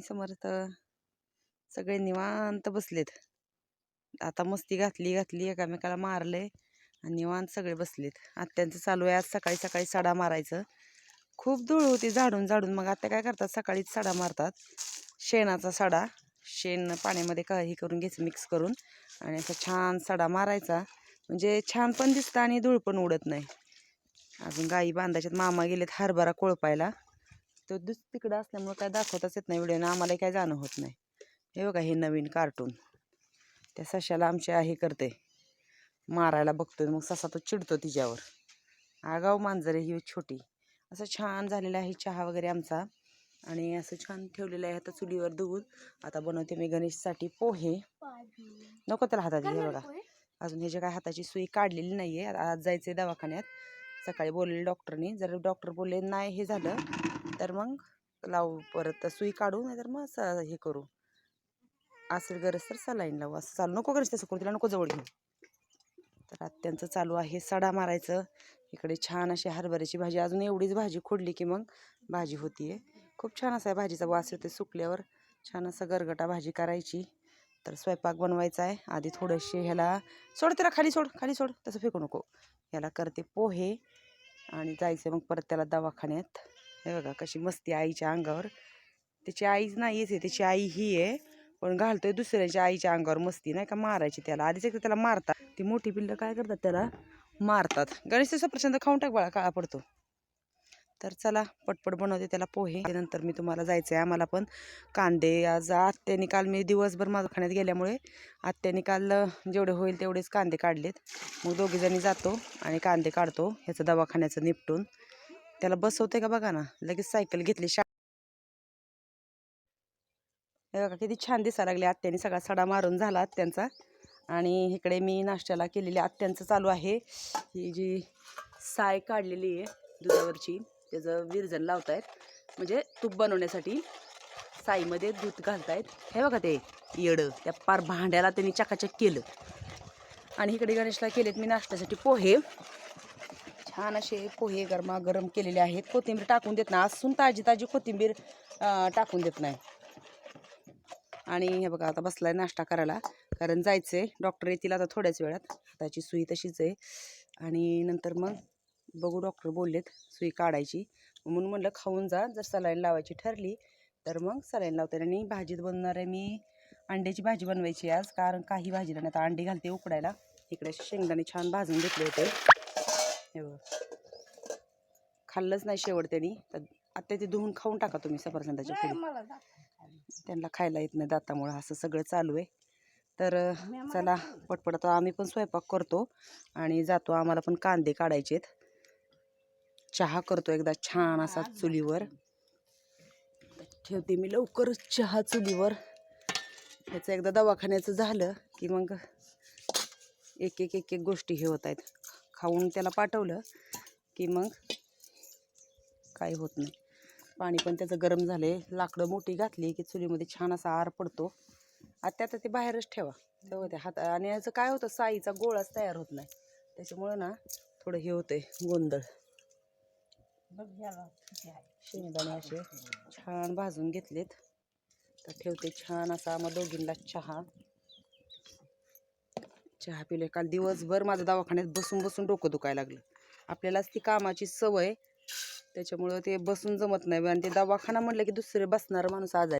स्वामी समर्थ. सगळे निवांत बसलेत. आता मस्ती घातली घातली एकामेकाला मारले आणि निवांत सगळे बसलेत. आत्यांचं चालू आहे आज सकाळी सकाळी सडा मारायचं. खूप धूळ होती झाडून झाडून. मग आत्या काय करतात? सकाळीच सडा मारतात. शेणाचा सडा. शेण पाण्यामध्ये काही करून घ्यायचं मिक्स करून. आणि असा छान सडा मारायचा. म्हणजे छान पण दिसतं आणि धूळ पण उडत नाही. अजून गाई बांधायच्यात. मामा गेलेत हरभरा कोळपायला. तो दुस तिकडं असल्यामुळे काय दाखवताच येत नाही व्हिडिओनं आम्हालाही काय जाणं होत नाही. हे बघा हे नवीन कार्टून त्या सशाला आमच्या हे करते. मारायला बघतोय मग ससा तो चिडतो तिच्यावर. आगाव मांजर आहे ही छोटी. असं छान झालेलं आहे चहा वगैरे आमचा. आणि असं छान ठेवलेलं आहे आता चुलीवर धुवून. आता बनवते मी गणेशसाठी पोहे. नको त्याला हातात हे बघा. अजून ह्याच्या काय हाताची सुई काढलेली नाही आहे आज जायचं आहे दवाखान्यात. सकाळी बोलले डॉक्टरनी. जर डॉक्टर बोलले नाही हे झालं तर मग लावू परत सुई काढू नाही तर मग असं हे करू. असेल गरज तर सलाईन लावू. असं चालू नको गरज तसं करू तिला नको जवळ घेऊ. तर आत्यांचं चालू आहे सडा मारायचं. इकडे छान अशी हरभऱ्याची भाजी अजून एवढीच भाजी खोडली की मग भाजी होतीये. खूप छान असा आहे भाजीचा वास येते सुकल्यावर. छान असं गरगटा भाजी करायची. तर स्वयंपाक बनवायचा आहे. आधी थोडेसे ह्याला सोड त्याला खाली सोड खाली सोड. तसं फेकू नको. ह्याला करते पोहे आणि जायचं मग परत त्याला दवाखान्यात. हे बघा कशी मस्ती आईच्या अंगावर. त्याची आईच नाहीच आहे त्याची आई ही आहे. पण घालतोय दुसऱ्याच्या आईच्या अंगावर मस्ती नाही का? मारायची त्याला. आधीच एकदा त्याला मारतात. ती मोठी पिल्लं काय करतात त्याला? मारतात. गणेश सफरचंद खाऊन टाक बाळा काळा पडतो. तर चला पटपट बनवते त्याला पोहे. नंतर मी तुम्हाला जायचं आहे आम्हाला पण कांदे. आज आत्याने काल मी दिवसभर माझं खाण्यात गेल्यामुळे आत्याने काल जेवढे होईल तेवढेच कांदे काढलेत. मग दोघीजणी जातो आणि कांदे काढतो ह्याचं दवाखान्याचं निपटून. त्याला बसवते का बघा ना लगेच सायकल घेतली शा बघा किती छान दिसायला लागले. आत्याने सगळा सडा मारून झाला आत्यांचा. आणि इकडे मी नाश्त्याला केलेली आत्यांचं चालू आहे. ही जी साय काढलेली आहे दुधावरची त्याचं विरजण लावतायत. म्हणजे तूप बनवण्यासाठी साईमध्ये दूध घालतायत. हे बघा ते येडं त्या पार भांड्याला त्यांनी चकाचक केलं. आणि इकडे गणेशला केलेत मी नाश्त्यासाठी पोहे. छान असे पोहे गरमा गरम केलेले आहेत. कोथिंबीर टाकून देत नाही. असून ताजी ताजी कोथिंबीर टाकून देत नाही. आणि हे बघा आता बसलाय नाश्ता करायला. कारण जायचं आहे डॉक्टर येतील आता थोड्याच वेळात. त्याची सुई तशीच आहे. आणि नंतर मग बघू डॉक्टर बोललेत सुई काढायची. म्हणून म्हणलं खाऊन जा. जर सलाईन लावायची ठरली तर मग सलाईन लावते. आणि भाजीत बनवणार आहे मी अंड्याची भाजी बनवायची आज. कारण काही भाजीला नाही. आता अंडी घालते उकडायला. इकडे शेंगदाणे छान भाजून घेतले होते. खाल्लंच नाही शेवट त्यांनी. तर आता ते धुवून खाऊन टाका तुम्ही सफरचंदाच्या पुढे. त्यांना खायला येत नाही दातामुळं. असं सगळं चालू आहे. तर चला पटपट आता आम्ही पण स्वयंपाक करतो. आणि जातो. आम्हाला पण कांदे काढायचे चहा करतो एकदा छान असा चुलीवर. ठेवते मी लवकरच चहा चुलीवर. ह्याचं एकदा दवाखान्याचं झालं की मग एक एक एक एक गोष्टी हे होत आहेत. खाऊन त्याला पाठवलं की मग काही होत नाही. पाणी पण त्याचं गरम झाले लाकडं मोठी घातली की चुलीमध्ये छान असा आर पडतो. आता आता ते बाहेरच ठेवा. तेव्हा ते हात आणि याचं काय होतं साईचा गोळाच तयार होत नाही. त्याच्यामुळं ना थोडं हे होतंय गोंधळ. शेंगदाणे असे छान भाजून घेतलेत. तर ठेवते छान असा मग दोघींना चहा. चहा पिले काल दिवसभर माझं दवाखान्यात बसून बसून डोकं दुखायला लागलं. आपल्यालाच ती कामाची सवय. त्याच्यामुळं ते बसून जमत नाही. आणि ते दवाखाना म्हटलं की दुसरे बसणारा माणूस आजारी.